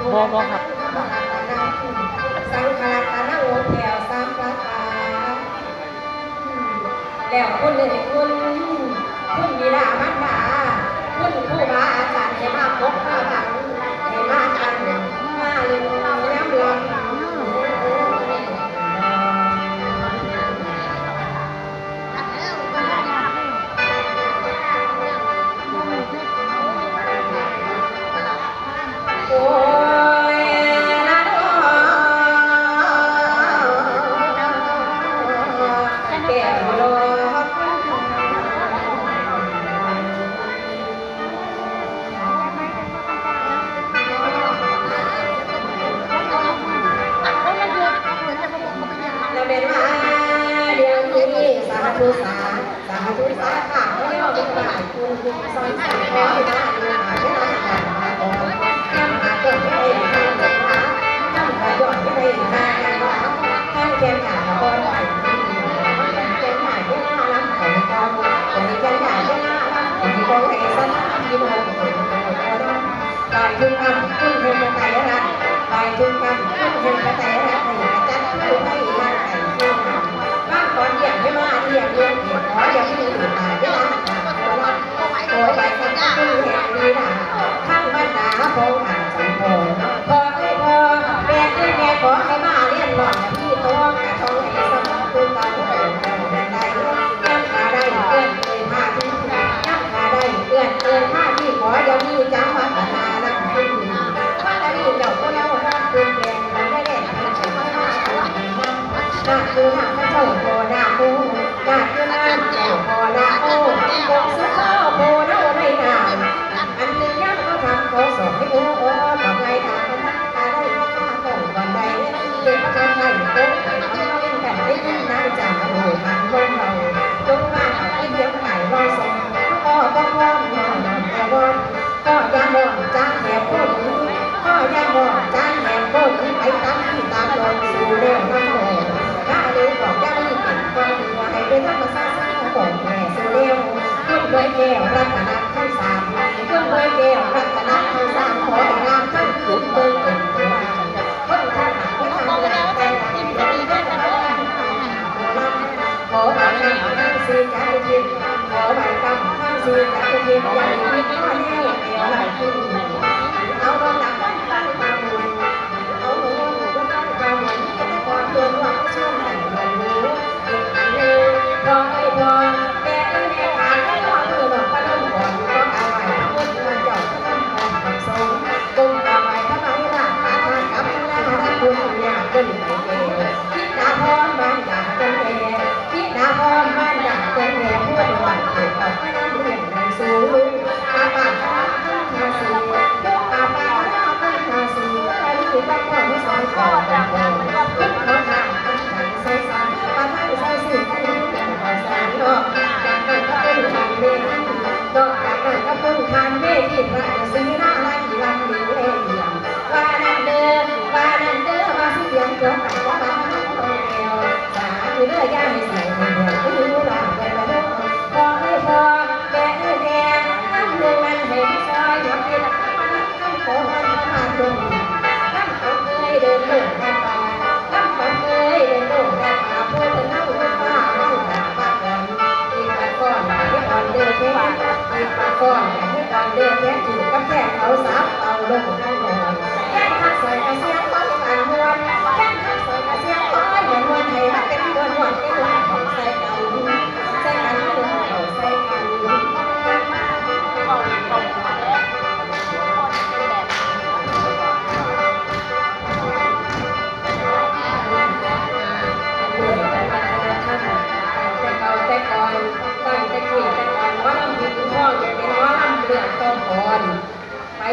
บ่บ่ครับ สังฆาคานาโอแถวสามปาตาแล้วคุณเลยคุณคุณมีรามันดาคุณผู้บาอาจารย์เห็นมาพบมาบังเห็นมาอันมาเลย จุนกันตุ้งเฮงกระไก่รัดไปจุนกันตุ้งเฮงกระไก่รัดไปยาจัดคู่ให้ร่งไก่คู่หับ้านตอนเดียงใม่ว่าเดียงเดียงเดียงขอยังไม่มีอยู่ตายไม่ละหันหันตัวละตัวใหญ่คนตุ้งเฮงดีนะข้างบ้านตาโพงหางสังโพพอให้พอแม่ให้แม่ขอให้มาเรียนหล่อน ơi cũng phải tám thì tám rồi dù đều năm rồi các nếu có các đi cảnh quan ngoài là xa xa là cổ này dù đều không đôi kèo ra cả năm không sàn không đôi kèo ra cả năm không sàn có cả năm không cũng tôi cũng tôi không tham hẳn với tham gì đó có bạn nào tham sư cả cái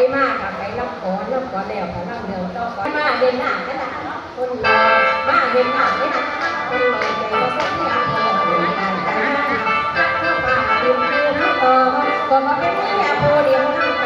ไปมากกับไปรับขอนรับขอนแล้วขอรับเดียวต้อขอมาเห็นหน้าก็ได้คนรอมาเห็นหน้าก็ได้คนรอใจก็สักอย่างพอเห็นหน้าก็ไก็มาเห็นหน้าก็มาเป็นเมียโพเดียวนั่ง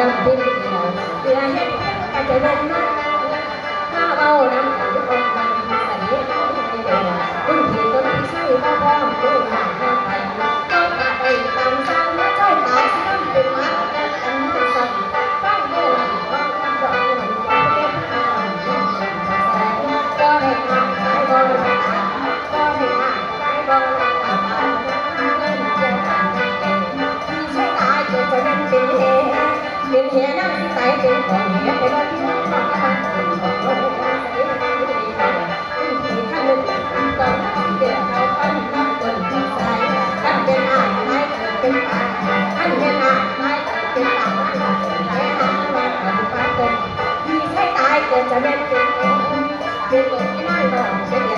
love this house. We are เป็นตายเกิดจะเม่นเป็นเองเป็นเกิดที่ได้บอกเช่น